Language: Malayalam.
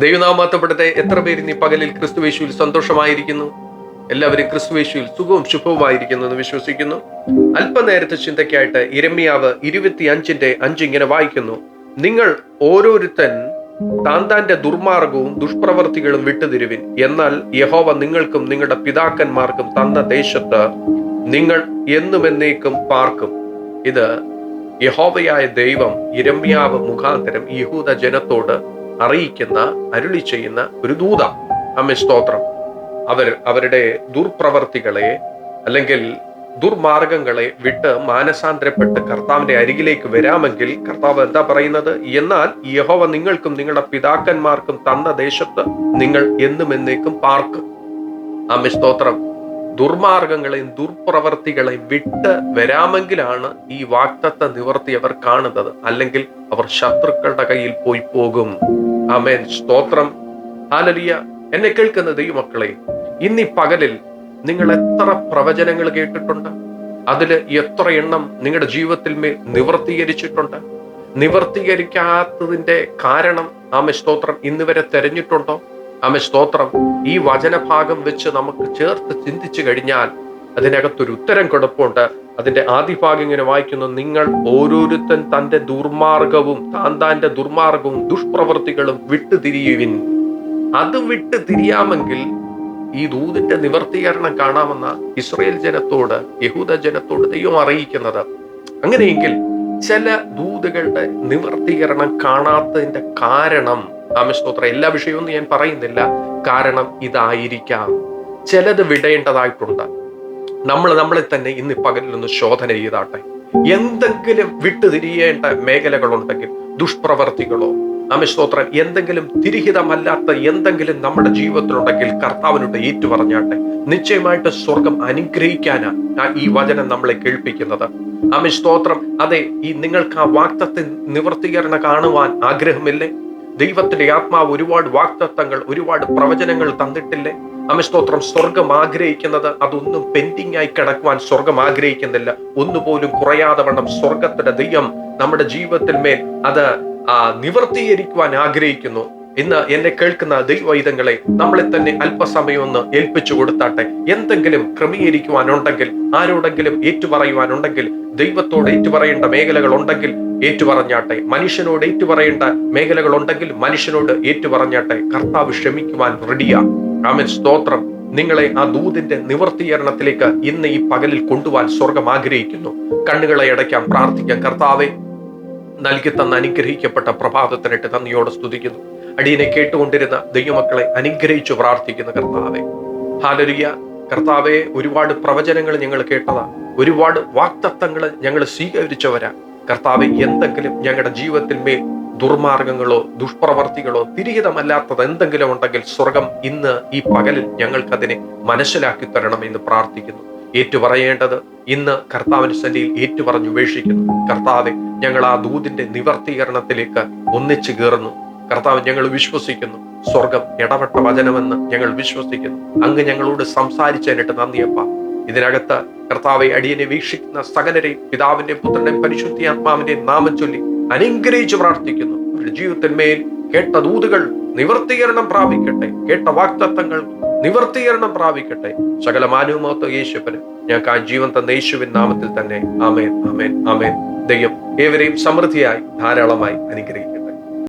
ദൈവനാമാത്തപ്പെടട്ടെ. എത്ര പേര് ഇനി പകലിൽ ക്രിസ്തുവേശുവിൽ സന്തോഷമായിരിക്കുന്നു? എല്ലാവരും ക്രിസ്തുവേശുവിൽ സുഖവും ശുഭവുമായിരിക്കുന്നു എന്ന് വിശ്വസിക്കുന്നു. അല്പനേരത്തെ ചിന്തയ്ക്കായിട്ട് ഇരമ്യാവ് ഇരുപത്തി അഞ്ചിന്റെ അഞ്ച് ഇങ്ങനെ വായിക്കുന്നു. നിങ്ങൾ ഓരോരുത്തൻ താൻ താന്റെ ദുർമാർഗവും ദുഷ്പ്രവർത്തികളും വിട്ടുതിരുവിൻ. എന്നാൽ യഹോവ നിങ്ങൾക്കും നിങ്ങളുടെ പിതാക്കന്മാർക്കും തന്ന ദേശത്ത് നിങ്ങൾ എന്നും എന്നേക്കും പാർക്കും. ഇത് യഹോവയായ ദൈവം ഇരമ്യാവ് മുഖാന്തരം യഹൂദ ജനത്തോട് അറിയിക്കുന്ന അരുളി ചെയ്യുന്ന ഒരു ദൂത. അമ്മ സ്തോത്രം. അവർ അവരുടെ ദുർപ്രവർത്തികളെ അല്ലെങ്കിൽ ദുർമാർഗങ്ങളെ വിട്ട് മാനസാന്തരപ്പെട്ട് കർത്താവിന്റെ അരികിലേക്ക് വരാമെങ്കിൽ കർത്താവ് എന്താ പറയുന്നത്? എന്നാൽ യഹോവ നിങ്ങൾക്കും നിങ്ങളുടെ പിതാക്കന്മാർക്കും തന്ന ദേശത്ത് നിങ്ങൾ എന്നും എന്നേക്കും പാർക്കും. അമ്മ സ്തോത്രം. ദുർമാർഗങ്ങളെയും ദുർപ്രവർത്തികളെയും വിട്ട് വരാമെങ്കിലാണ് ഈ വാക്തത്വ നിവർത്തി അവർ കാണുന്നത്. അല്ലെങ്കിൽ അവർ ശത്രുക്കളുടെ കയ്യിൽ പോയി പോകും. അമേൻ സ്തോത്രം. ഹാലലിയ എന്നെ കേൾക്കുന്ന ദൈവമക്കളെ ഇന്നീ പകലിൽ നിങ്ങൾ എത്ര പ്രവചനങ്ങൾ കേട്ടിട്ടുണ്ട്? അതിൽ എത്ര എണ്ണം നിങ്ങളുടെ ജീവിതത്തിൽ മേൽ നിവർത്തീകരിച്ചിട്ടുണ്ട്? നിവർത്തീകരിക്കാത്തതിന്റെ കാരണം ആമ സ്തോത്രം ഇന്ന് വരെ തെരഞ്ഞിട്ടുണ്ടോ? ആമ സ്തോത്രം. ഈ വചനഭാഗം വെച്ച് നമുക്ക് ചേർത്ത് ചിന്തിച്ചു കഴിഞ്ഞാൽ അതിനകത്തൊരു ഉത്തരം കൊടുപ്പുണ്ട്. അതിന്റെ ആദ്യ ഭാഗം ഇങ്ങനെ വായിക്കുന്നു നിങ്ങൾ ഓരോരുത്തൻ തന്റെ ദുർമാർഗവും താൻ താന്റെ ദുർമാർഗവും ദുഷ്പ്രവൃത്തികളും വിട്ടുതിരിയുവിൻ. അത് വിട്ട് തിരിയാമെങ്കിൽ ഈ ദൂതിന്റെ നിവർത്തീകരണം കാണാമെന്ന ഇസ്രയേൽ ജനത്തോട് യഹൂദ ജനത്തോട് ദൈവം അറിയിക്കുന്നത്. അങ്ങനെയെങ്കിൽ ചില ദൂതുകളുടെ നിവർത്തീകരണം കാണാത്തതിന്റെ കാരണം ആമസ്തോത്ര എല്ലാ വിഷയവും ഞാൻ പറയുന്നില്ല. കാരണം ഇതായിരിക്കാം. ചിലത് വിടേണ്ടതായിട്ടുണ്ട്. നമ്മൾ നമ്മളെ തന്നെ ഇന്ന് പകലിൽ ഒന്ന് ശോധന ചെയ്താട്ടെ. എന്തെങ്കിലും വിട്ടുതിരിയേണ്ട മേഖലകളുണ്ടെങ്കിൽ ദുഷ്പ്രവർത്തികളോ അമിസ്തോത്രം എന്തെങ്കിലും തിരിഹിതമല്ലാത്ത എന്തെങ്കിലും നമ്മുടെ ജീവിതത്തിലുണ്ടെങ്കിൽ കർത്താവിനോട് ഏറ്റുപറഞ്ഞാട്ടെ. നിശ്ചയമായിട്ട് സ്വർഗം അനുഗ്രഹിക്കാനാ ഈ വചനം നമ്മളെ കേൾപ്പിക്കുന്നത്. അമിസ്തോത്രം അതെ ഈ നിങ്ങൾക്ക് ആ വാക്തത്തെ നിവർത്തീകരണം കാണുവാൻ ആഗ്രഹമില്ലേ? ദൈവത്തിന്റെ ആത്മാവ് ഒരുപാട് വാക്തത്വങ്ങൾ ഒരുപാട് പ്രവചനങ്ങൾ തന്നിട്ടില്ലേ? അമിസ്തോത്രം സ്വർഗം ആഗ്രഹിക്കുന്നത് അതൊന്നും പെൻഡിങ് ആയി കിടക്കുവാൻ സ്വർഗം ആഗ്രഹിക്കുന്നില്ല. ഒന്നുപോലും കുറയാതെ വണ്ണം സ്വർഗത്തിന്റെ ദൈവം നമ്മുടെ ജീവിതത്തിൽ മേൽ അത് നിവർത്തീകരിക്കുവാൻ ആഗ്രഹിക്കുന്നു. ഇന്ന് എന്നെ കേൾക്കുന്ന ദൈവൈതങ്ങളെ നമ്മളെ തന്നെ അല്പസമയം ഒന്ന് ഏൽപ്പിച്ചു കൊടുത്താട്ടെ. എന്തെങ്കിലും ക്രമീകരിക്കുവാനുണ്ടെങ്കിൽ ആരോടെങ്കിലും ഏറ്റുപറയുവാനുണ്ടെങ്കിൽ ദൈവത്തോട് ഏറ്റുപറയേണ്ട മേഖലകൾ ഉണ്ടെങ്കിൽ ഏറ്റുപറഞ്ഞാട്ടെ. മനുഷ്യനോട് ഏറ്റുപറയേണ്ട മേഖലകൾ ഉണ്ടെങ്കിൽ മനുഷ്യനോട് ഏറ്റുപറഞ്ഞാട്ടെ. കർത്താവ് ക്ഷമിക്കുവാൻ റെഡിയാ. ആമൻ. സ്തോത്രം. നിങ്ങളെ ആ ദൂതിന്റെ നിവർത്തീകരണത്തിലേക്ക് ഇന്ന് ഈ പകലിൽ കൊണ്ടുപോകാൻ സ്വർഗം ആഗ്രഹിക്കുന്നു. കണ്ണുകളെ അടയ്ക്കാൻ പ്രാർത്ഥിക്കാം. കർത്താവെ നൽകി തന്ന അനുഗ്രഹിക്കപ്പെട്ട പ്രഭാതത്തിനിട്ട് നന്ദിയോടെ സ്തുതിക്കുന്നു. അടിയനെ കേട്ടുകൊണ്ടിരുന്ന ദൈവമക്കളെ അനുഗ്രഹിച്ചു പ്രാർത്ഥിക്കുന്ന കർത്താവെ. ഹാലരുയ കർത്താവെ ഒരുപാട് പ്രവചനങ്ങൾ ഞങ്ങൾ കേട്ടതാ. ഒരുപാട് വാക്തത്വങ്ങൾ ഞങ്ങൾ സ്വീകരിച്ചവരാ. കർത്താവെ എന്തെങ്കിലും ഞങ്ങളുടെ ജീവിതത്തിൽ മേൽ ദുർമാർഗങ്ങളോ ദുഷ്പ്രവർത്തികളോ തിരിഹിതമല്ലാത്തത് എന്തെങ്കിലും ഉണ്ടെങ്കിൽ സ്വർഗം ഇന്ന് ഈ പകലിൽ ഞങ്ങൾക്കതിനെ മനസ്സിലാക്കി തരണം എന്ന് പ്രാർത്ഥിക്കുന്നു. ഏറ്റുപറയേണ്ടത് ഇന്ന് കർത്താവിന് സന്നിയിൽ ഏറ്റുപറഞ്ഞു ഉപേക്ഷിക്കുന്നു. കർത്താവെ ഞങ്ങൾ ആ ദൂതിന്റെ നിവർത്തീകരണത്തിലേക്ക് ഒന്നിച്ചു കയറുന്നു. കർത്താവ് ഞങ്ങൾ വിശ്വസിക്കുന്നു. സ്വർഗം ഇടപെട്ട വചനമെന്ന് ഞങ്ങൾ വിശ്വസിക്കുന്നു. അങ്ങ് ഞങ്ങളോട് സംസാരിച്ചതിനിട്ട് നന്ദിയപ്പ ഇതിനകത്ത് കർത്താവെ അടിയനെ വീക്ഷിക്കുന്ന സകലരെ പിതാവിന്റെ പുത്രന്റെ പരിശുദ്ധി ആത്മാവിന്റെ നാമം ചൊല്ലി അനുഗ്രഹിച്ചു പ്രാർത്ഥിക്കുന്നു. ജീവിതത്തിന്മേൽ കേട്ട ദൂതുകൾ നിവർത്തീകരണം പ്രാപിക്കട്ടെ. കേട്ട വാക്തത്വങ്ങൾ നിവർത്തീകരണം പ്രാപിക്കട്ടെ. സകല മാനുമോത്ത യേശുവിന് ഞങ്ങൾക്ക് ആ ജീവൻ തന്ന യേശുവിൻ നാമത്തിൽ തന്നെ. ആമേൻ ആമേൻ ആമേൻ. ദൈവം ഏവരെയും സമൃദ്ധിയായി ധാരാളമായി അനുഗ്രഹിക്കട്ടെ.